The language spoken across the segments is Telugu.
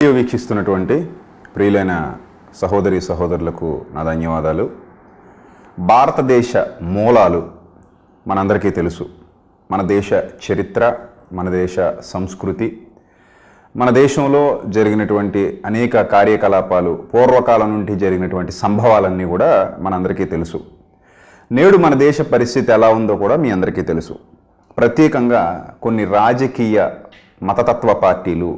వీడియో వీక్షిస్తున్నటువంటి ప్రియులైన సహోదరి సహోదరులకు నా ధన్యవాదాలు. భారతదేశ మూలాలు మనందరికీ తెలుసు. మన దేశ చరిత్ర మన దేశ సంస్కృతి మన దేశంలో జరిగినటువంటి అనేక కార్యకలాపాలు పూర్వకాలం నుండి జరిగినటువంటి సంభవాలన్నీ కూడా మనందరికీ తెలుసు. నేడు మన దేశ పరిస్థితి ఎలా ఉందో కూడా మీ అందరికీ తెలుసు. ప్రత్యేకంగా కొన్ని రాజకీయ మతతత్వ పార్టీలు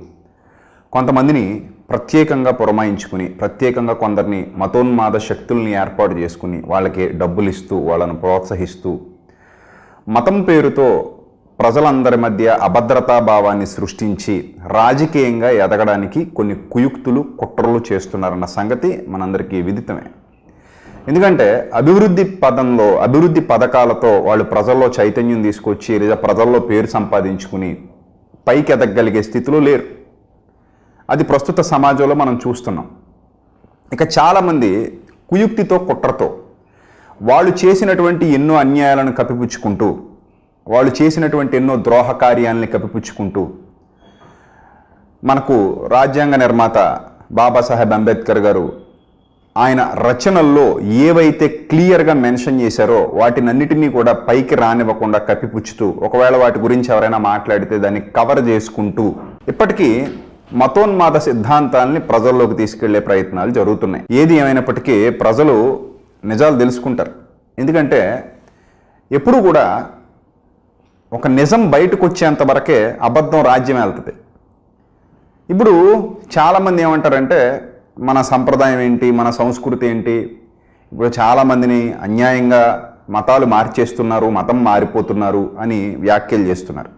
కొంతమందిని ప్రత్యేకంగా పురమాయించుకుని ప్రత్యేకంగా కొందరిని మతోన్మాద శక్తుల్ని ఏర్పాటు చేసుకుని వాళ్ళకి డబ్బులు ఇస్తూ వాళ్ళను ప్రోత్సహిస్తూ మతం పేరుతో ప్రజలందరి మధ్య అభద్రతా భావాన్ని సృష్టించి రాజకీయంగా ఎదగడానికి కొన్ని కుయుక్తులు కుట్రలు చేస్తున్నారన్న సంగతి మనందరికీ విదితమే. ఎందుకంటే అభివృద్ధి పదంలో అభివృద్ధి పథకాలతో వాళ్ళు ప్రజల్లో చైతన్యం తీసుకొచ్చి లేదా ప్రజల్లో పేరు సంపాదించుకుని పైకి ఎదగగలిగే స్థితిలో లేరు. అది ప్రస్తుత సమాజంలో మనం చూస్తున్నాం. ఇక చాలామంది కుయుక్తితో కుట్రతో వాళ్ళు చేసినటువంటి ఎన్నో అన్యాయాలను కప్పిపుచ్చుకుంటూ వాళ్ళు చేసినటువంటి ఎన్నో ద్రోహ కార్యాలని కప్పిపుచ్చుకుంటూ మనకు రాజ్యాంగ నిర్మాత బాబాసాహెబ్ అంబేద్కర్ గారు ఆయన రచనల్లో ఏవైతే క్లియర్గా మెన్షన్ చేశారో వాటినన్నిటినీ కూడా పైకి రానివ్వకుండా కప్పిపుచ్చుతూ ఒకవేళ వాటి గురించి ఎవరైనా మాట్లాడితే దాన్ని కవర్ చేసుకుంటూ ఇప్పటికీ మతోన్మాద సిద్ధాంతాల్ని ప్రజల్లోకి తీసుకెళ్ళే ప్రయత్నాలు జరుగుతున్నాయి. ఏది ఏమైనప్పటికీ ప్రజలు నిజాలు తెలుసుకుంటారు. ఎందుకంటే ఎప్పుడు కూడా ఒక నిజం బయటకు వచ్చేంత వరకే అబద్ధం రాజ్యం వెళ్తుంది. ఇప్పుడు చాలామంది ఏమంటారంటే మన సంప్రదాయం ఏంటి మన సంస్కృతి ఏంటి? ఇప్పుడు చాలామందిని అన్యాయంగా మతాలు మార్చేస్తున్నారు మతం మారిపోతున్నారు అని వ్యాఖ్యలు చేస్తున్నారు.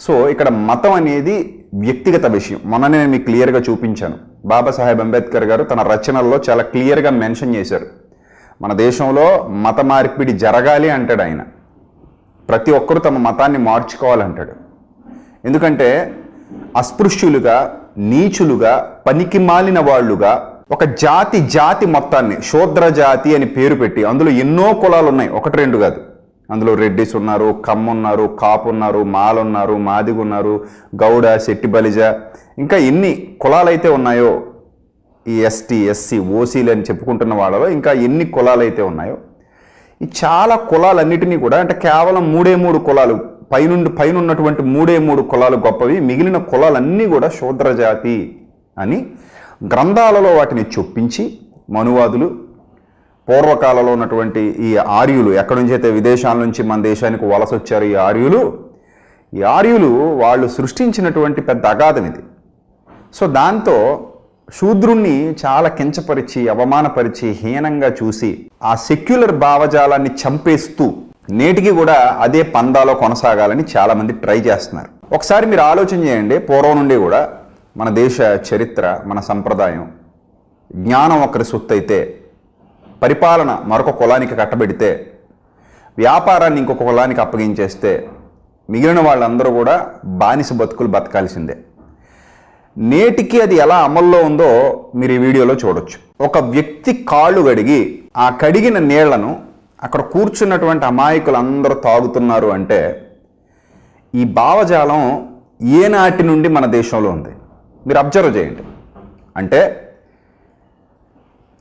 సో ఇక్కడ మతం అనేది వ్యక్తిగత విషయం. మొన్ననే నేను మీకు క్లియర్గా చూపించాను. బాబాసాహెబ్ అంబేద్కర్ గారు తన రచనల్లో చాలా క్లియర్గా మెన్షన్ చేశారు. మన దేశంలో మత మార్పిడి జరగాలి అంటాడు ఆయన. ప్రతి ఒక్కరూ తమ మతాన్ని మార్చుకోవాలంటాడు. ఎందుకంటే అస్పృశ్యులుగా నీచులుగా పనికి మాలిన వాళ్ళుగా ఒక జాతి జాతి మొత్తాన్ని శూద్ర జాతి అని పేరు పెట్టి అందులో ఎన్నో కులాలు ఉన్నాయి ఒకటి రెండు కాదు. అందులో రెడ్డిస్ ఉన్నారు కమ్మున్నారు కాపు ఉన్నారు మాలున్నారు ఉన్నారు ఉన్నారు గౌడ శెట్టి బలిజ ఇంకా ఎన్ని కులాలైతే ఉన్నాయో ఈ ఎస్టీ ఎస్సీ ఓసీలు అని చెప్పుకుంటున్న వాళ్ళలో ఇంకా ఎన్ని కులాలైతే ఉన్నాయో ఈ చాలా కులాలన్నిటినీ కూడా అంటే కేవలం మూడే మూడు కులాలు పైనుండి పైన ఉన్నటువంటి మూడే మూడు కులాలు గొప్పవి మిగిలిన కులాలన్నీ కూడా శూద్రజాతి అని గ్రంథాలలో వాటిని చొప్పించి మనువాదులు పూర్వకాలంలో ఉన్నటువంటి ఈ ఆర్యులు ఎక్కడి నుంచి అయితే విదేశాల నుంచి మన దేశానికి వలస వచ్చారు ఈ ఆర్యులు? ఈ ఆర్యులు వాళ్ళు సృష్టించినటువంటి పెద్ద అగాధం ఇది. సో దాంతో శూద్రుణ్ణి చాలా కించపరిచి అవమానపరిచి హీనంగా చూసి ఆ సెక్యులర్ భావజాలాన్ని చంపేస్తూ నేటికి కూడా అదే పందాలో కొనసాగాలని చాలామంది ట్రై చేస్తున్నారు. ఒకసారి మీరు ఆలోచన చేయండి పూర్వం నుండి కూడా మన దేశ చరిత్ర మన సంప్రదాయం జ్ఞానం ఒకరి సొత్తు అయితే పరిపాలన మరొక కులానికి కట్టబెడితే వ్యాపారాన్ని ఇంకొక కులానికి అప్పగించేస్తే మిగిలిన వాళ్ళందరూ కూడా బానిస బతుకులు బతకాల్సిందే. నేటికి అది ఎలా అమల్లో ఉందో మీరు ఈ వీడియోలో చూడొచ్చు. ఒక వ్యక్తి కాళ్ళు కడిగి ఆ కడిగిన నీళ్ళను అక్కడ కూర్చున్నటువంటి అమాయకులు అందరూ తాగుతున్నారు అంటే ఈ భావజాలం ఏనాటి నుండి మన దేశంలో ఉంది? మీరు అబ్జర్వ్ చేయండి. అంటే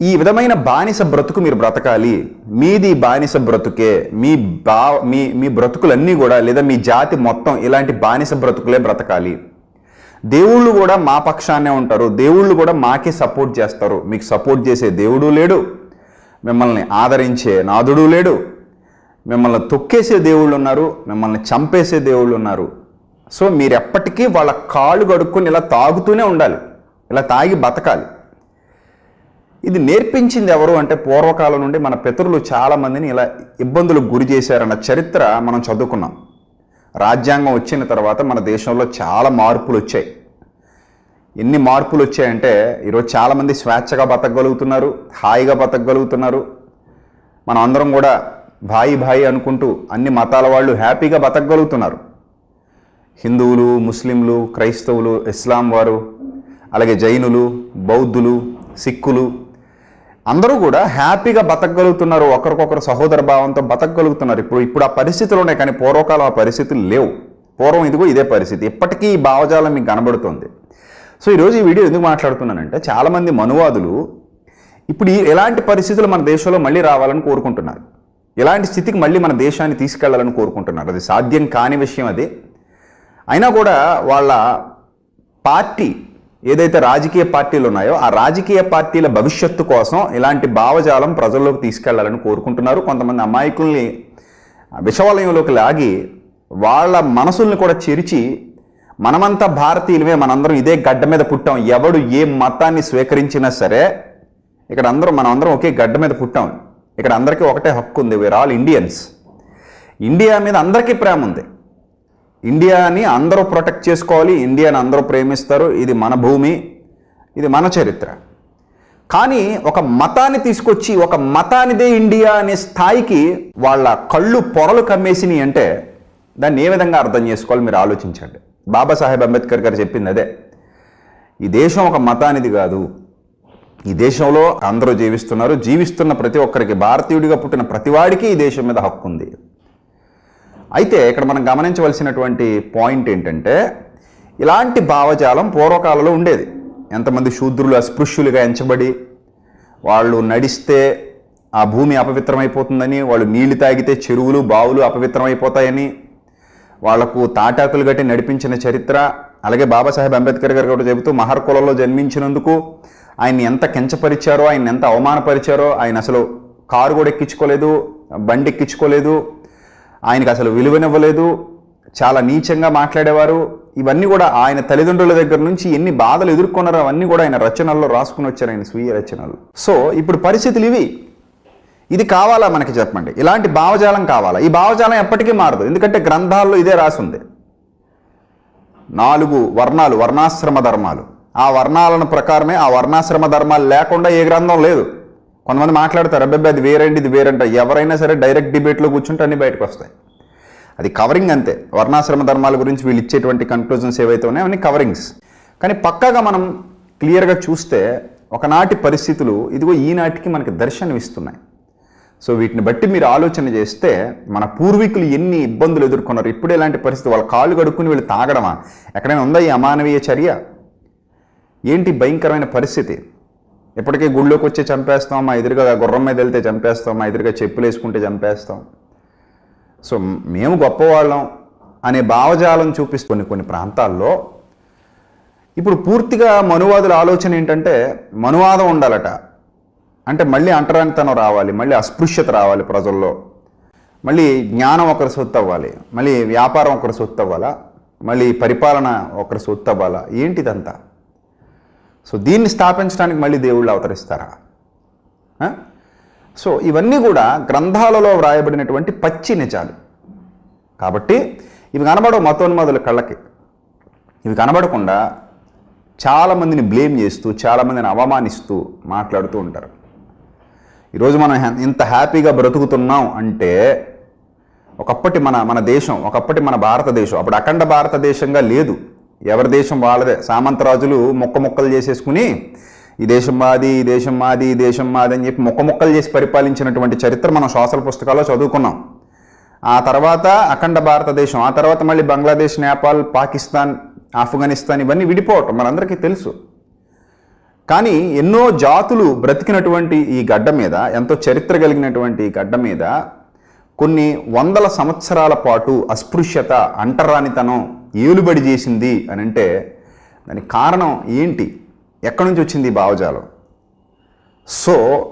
ఈ విధమైన బానిస బ్రతుకు మీరు బ్రతకాలి. మీది బానిస బ్రతుకే మీ బా మీ మీ బ్రతుకులన్నీ కూడా లేదా మీ జాతి మొత్తం ఇలాంటి బానిస బ్రతుకులే బ్రతకాలి. దేవుళ్ళు కూడా మా పక్షాన్నే ఉంటారు. దేవుళ్ళు కూడా మాకే సపోర్ట్ చేస్తారు. మీకు సపోర్ట్ చేసే దేవుడు లేడు. మిమ్మల్ని ఆదరించే నాదుడు లేడు. మిమ్మల్ని తొక్కేసే దేవుళ్ళు ఉన్నారు. మిమ్మల్ని చంపేసే దేవుళ్ళు ఉన్నారు. సో మీరు ఎప్పటికీ వాళ్ళ కాళ్ళు కడుక్కొని ఇలా తాగుతూనే ఉండాలి. ఇలా తాగి బతకాలి. ఇది నేర్పించింది ఎవరు అంటే పూర్వకాలం నుండి మన పితరులు చాలామందిని ఇలా ఇబ్బందులకు గురి చేశారన్న చరిత్ర మనం చదువుకున్నాం. రాజ్యాంగం వచ్చిన తర్వాత మన దేశంలో చాలా మార్పులు వచ్చాయి. ఎన్ని మార్పులు వచ్చాయంటే ఈరోజు చాలామంది స్వేచ్ఛగా బతకగలుగుతున్నారు హాయిగా బతకగలుగుతున్నారు. మనం అందరం కూడా భాయి భాయి అనుకుంటూ అన్ని మతాల వాళ్ళు హ్యాపీగా బతకగలుగుతున్నారు. హిందువులు ముస్లింలు క్రైస్తవులు ఇస్లాం వారు అలాగే జైనులు బౌద్ధులు సిక్కులు అందరూ కూడా హ్యాపీగా బతకగలుగుతున్నారు ఒకరికొకరు సహోదర భావంతో బతకగలుగుతున్నారు. ఇప్పుడు ఇప్పుడు ఆ పరిస్థితులు ఉన్నాయి కానీ పూర్వకాలం ఆ పరిస్థితులు లేవు. పూర్వం ఇదిగో ఇదే పరిస్థితి. ఇప్పటికీ ఈ భావజాలం మీకు కనబడుతుంది. సో ఈరోజు ఈ వీడియో ఎందుకు మాట్లాడుతున్నానంటే చాలామంది మనువాదులు ఇప్పుడు ఈ ఎలాంటి పరిస్థితులు మన దేశంలో మళ్ళీ రావాలని కోరుకుంటున్నారు. ఎలాంటి స్థితికి మళ్ళీ మన దేశాన్ని తీసుకెళ్ళాలని కోరుకుంటున్నారు. అది సాధ్యం కాని విషయం అది. అయినా కూడా వాళ్ళ పార్టీ ఏదైతే రాజకీయ పార్టీలు ఉన్నాయో ఆ రాజకీయ పార్టీల భవిష్యత్తు కోసం ఇలాంటి భావజాలం ప్రజల్లోకి తీసుకెళ్ళాలని కోరుకుంటున్నారు. కొంతమంది అమాయకుల్ని విషవలయంలోకి లాగి వాళ్ళ మనసుల్ని కూడా చెరిచి మనమంతా భారతీయులమే మనందరం ఇదే గడ్డ మీద పుట్టాం. ఎవడు ఏ మతాన్ని స్వీకరించినా సరే ఇక్కడ అందరం మనం అందరం ఒకే గడ్డ మీద పుట్టాం. ఇక్కడ అందరికీ ఒకటే హక్కు ఉంది. వీఆర్ ఆల్ ఇండియన్స్ ఇండియా మీద అందరికీ ప్రేమ ఉంది. ఇండియాని అందరూ ప్రొటెక్ట్ చేసుకోవాలి ఇండియాని అందరూ ప్రేమిస్తారు ఇది మన భూమి ఇది మన చరిత్ర. కానీ ఒక మతాన్ని తీసుకొచ్చి ఒక మతానిదే ఇండియా అనే స్థాయికి వాళ్ళ కళ్ళు పొరలు కమ్మేసినాయి అంటే దాన్ని ఏ విధంగా అర్థం చేసుకోవాలి మీరు ఆలోచించండి. బాబాసాహెబ్ అంబేద్కర్ గారు చెప్పింది అదే. ఈ దేశం ఒక మతానిది కాదు. ఈ దేశంలో అందరూ జీవిస్తున్నారు జీవిస్తున్న ప్రతి ఒక్కరికి భారతీయుడిగా పుట్టిన ప్రతివాడికి ఈ దేశం మీద హక్కు ఉంది. అయితే ఇక్కడ మనం గమనించవలసినటువంటి పాయింట్ ఏంటంటే ఇలాంటి భావజాలం పూర్వకాలంలో ఉండేది. ఎంతమంది శూద్రులు అస్పృశ్యులుగా ఎంచబడి వాళ్ళు నడిస్తే ఆ భూమి అపవిత్రమైపోతుందని వాళ్ళు నీళ్ళు తాగితే చెరువులు బావులు అపవిత్రమైపోతాయని వాళ్ళకు తాటాకులు గట్టి నడిపించిన చరిత్ర అలాగే బాబాసాహెబ్ అంబేద్కర్ గారు కూడా చెబుతూ మహర్ కులంలో జన్మించినందుకు ఆయన్ని ఎంత కించపరిచారో ఆయన ఎంత అవమానపరిచారో ఆయన అసలు కారు కూడా ఎక్కించుకోలేదు బండి ఎక్కించుకోలేదు ఆయనకు అసలు విలువనివ్వలేదు. చాలా నీచంగా మాట్లాడేవారు. ఇవన్నీ కూడా ఆయన తల్లిదండ్రుల దగ్గర నుంచి ఎన్ని బాధలు ఎదుర్కొన్నారో అవన్నీ కూడా ఆయన రచనల్లో రాసుకుని వచ్చారు ఆయన స్వీయ రచనలు. సో ఇప్పుడు పరిస్థితులు ఇవి. ఇది కావాలా మనకి చెప్పండి? ఇలాంటి భావజాలం కావాలా? ఈ భావజాలం ఎప్పటికీ మారదు. ఎందుకంటే గ్రంథాల్లో ఇదే రాసుంది. నాలుగు వర్ణాలు వర్ణాశ్రమ ధర్మాలు. ఆ వర్ణాలను ప్రకారమే ఆ వర్ణాశ్రమ ధర్మాలు లేకుండా ఏ గ్రంథం లేదు. కొంతమంది మాట్లాడతారు అబ్బాయి అది వేరండి ఇది వేరంట. ఎవరైనా సరే డైరెక్ట్ డిబేట్లో కూర్చుంటే అన్ని బయటకు వస్తాయి. అది కవరింగ్ అంతే. వర్ణాశ్రమ ధర్మాల గురించి వీళ్ళు ఇచ్చేటువంటి కన్క్లూజన్స్ ఏవైతే ఉన్నాయో అవన్నీ కవరింగ్స్ కానీ పక్కాగా మనం క్లియర్గా చూస్తే ఒకనాటి పరిస్థితులు ఇదిగో ఈనాటికి మనకి దర్శనం ఇస్తున్నాయి సో వీటిని బట్టి మీరు ఆలోచన చేస్తే మన పూర్వీకులు ఎన్ని ఇబ్బందులు ఎదుర్కొన్నారు ఇప్పుడు ఎలాంటి పరిస్థితి? వాళ్ళ కాళ్ళు కడుక్కుని వీళ్ళు తాగడమా? ఎక్కడైనా ఉందా ఈ అమానవీయ చర్య? ఏంటి భయంకరమైన పరిస్థితి? ఇప్పటికీ గుళ్ళోకి వచ్చి చంపేస్తాం మా ఎదురుగా గుర్రం మీద వెళ్తే చంపేస్తాం మా ఎదురుగా చెప్పులు వేసుకుంటే చంపేస్తాం. సో మేము గొప్పవాళ్ళం అనే భావజాలం చూపిస్తూ కొన్ని కొన్ని ప్రాంతాల్లో ఇప్పుడు పూర్తిగా మనువాదుల ఆలోచన ఏంటంటే మనువాదం ఉండాలట. అంటే మళ్ళీ అంటరానితనం రావాలి మళ్ళీ అస్పృశ్యత రావాలి ప్రజల్లో. మళ్ళీ జ్ఞానం ఒకరి సొత్తు అవ్వాలి మళ్ళీ వ్యాపారం ఒకరి సొత్తు అవ్వాలా మళ్ళీ పరిపాలన ఒకరి సొత్తు అవ్వాలా ఏంటిదంతా? సో దీన్ని స్థాపించడానికి మళ్ళీ దేవుళ్ళు అవతరిస్తారా? సో ఇవన్నీ కూడా గ్రంథాలలో వ్రాయబడినటువంటి పచ్చి నిజాలు. కాబట్టి ఇవి కనబడవు మతోన్మాదుల కళ్ళకి. ఇవి కనబడకుండా చాలామందిని బ్లేమ్ చేస్తూ చాలామందిని అవమానిస్తూ మాట్లాడుతూ ఉంటారు. ఈరోజు మనం ఇంత హ్యాపీగా బ్రతుకుతున్నాం అంటే ఒకప్పటి మన మన దేశం ఒకప్పటి మన భారతదేశం అప్పుడు అఖండ భారతదేశంగా లేదు. ఎవరి దేశం వాళ్ళదే? సామంతరాజులు మొక్క మొక్కలు చేసేసుకుని ఈ దేశం మాది ఈ దేశం మాది ఈ దేశం మాది అని చెప్పి మొక్క మొక్కలు చేసి పరిపాలించినటువంటి చరిత్ర మనం సోషల్ పుస్తకాల్లో చదువుకున్నాం. ఆ తర్వాత అఖండ భారతదేశం ఆ తర్వాత మళ్ళీ బంగ్లాదేశ్ నేపాల్ పాకిస్తాన్ ఆఫ్ఘనిస్తాన్ ఇవన్నీ విడిపోవటం మనందరికీ తెలుసు. కానీ ఎన్నో జాతులు బ్రతికినటువంటి ఈ గడ్డ మీద ఎంతో చరిత్ర కలిగినటువంటి ఈ గడ్డ మీద కొన్ని వందల సంవత్సరాల పాటు అస్పృశ్యత అంటరానితనం ఏలుబడి చేసింది అని అంటే దానికి కారణం ఏంటి? ఎక్కడి నుంచి వచ్చింది భావజాలం? సో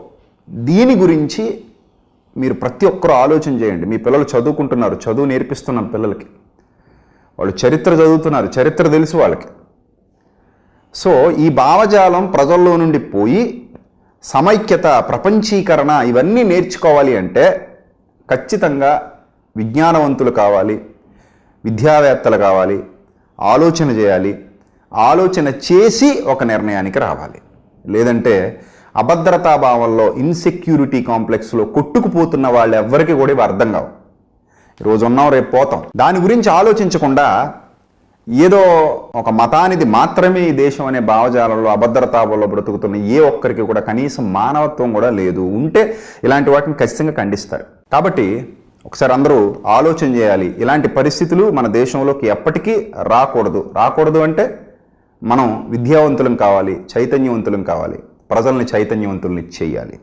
దీని గురించి మీరు ప్రతి ఒక్కరూ ఆలోచన చేయండి. మీ పిల్లలు చదువుకుంటున్నారు. చదువు నేర్పిస్తున్నాం పిల్లలకి. వాళ్ళు చరిత్ర చదువుతున్నారు. చరిత్ర తెలుసు వాళ్ళకి. సో ఈ భావజాలం ప్రజల్లో నుండి పోయి సమైక్యత ప్రపంచీకరణ ఇవన్నీ నేర్చుకోవాలి అంటే ఖచ్చితంగా విజ్ఞానవంతులు కావాలి. విద్యావేత్తలు కావాలి ఆలోచన చేయాలి ఆలోచన చేసి ఒక నిర్ణయానికి రావాలి. లేదంటే అభద్రతా భావంలో ఇన్సెక్యూరిటీ కాంప్లెక్స్లో కొట్టుకుపోతున్న వాళ్ళు ఎవ్వరికి కూడా ఇవి అర్థం కావు. ఈరోజు ఉన్నాం రేపు పోతాం. దాని గురించి ఆలోచించకుండా ఏదో ఒక మతానిది మాత్రమే ఈ దేశం అనే భావజాలంలో అభద్రతాభంలో బ్రతుకుతున్న ఏ ఒక్కరికి కూడా కనీసం మానవత్వం కూడా లేదు. ఉంటే ఇలాంటి వాటిని ఖచ్చితంగా ఖండిస్తారు. కాబట్టి ఒకసారి అందరూ ఆలోచన చేయాలి. ఇలాంటి పరిస్థితులు మన దేశంలోకి ఎప్పటికీ రాకూడదు. రాకూడదు అంటే మనం విద్యావంతులం కావాలి చైతన్యవంతులం కావాలి. ప్రజల్ని చైతన్యవంతుల్ని చేయాలి.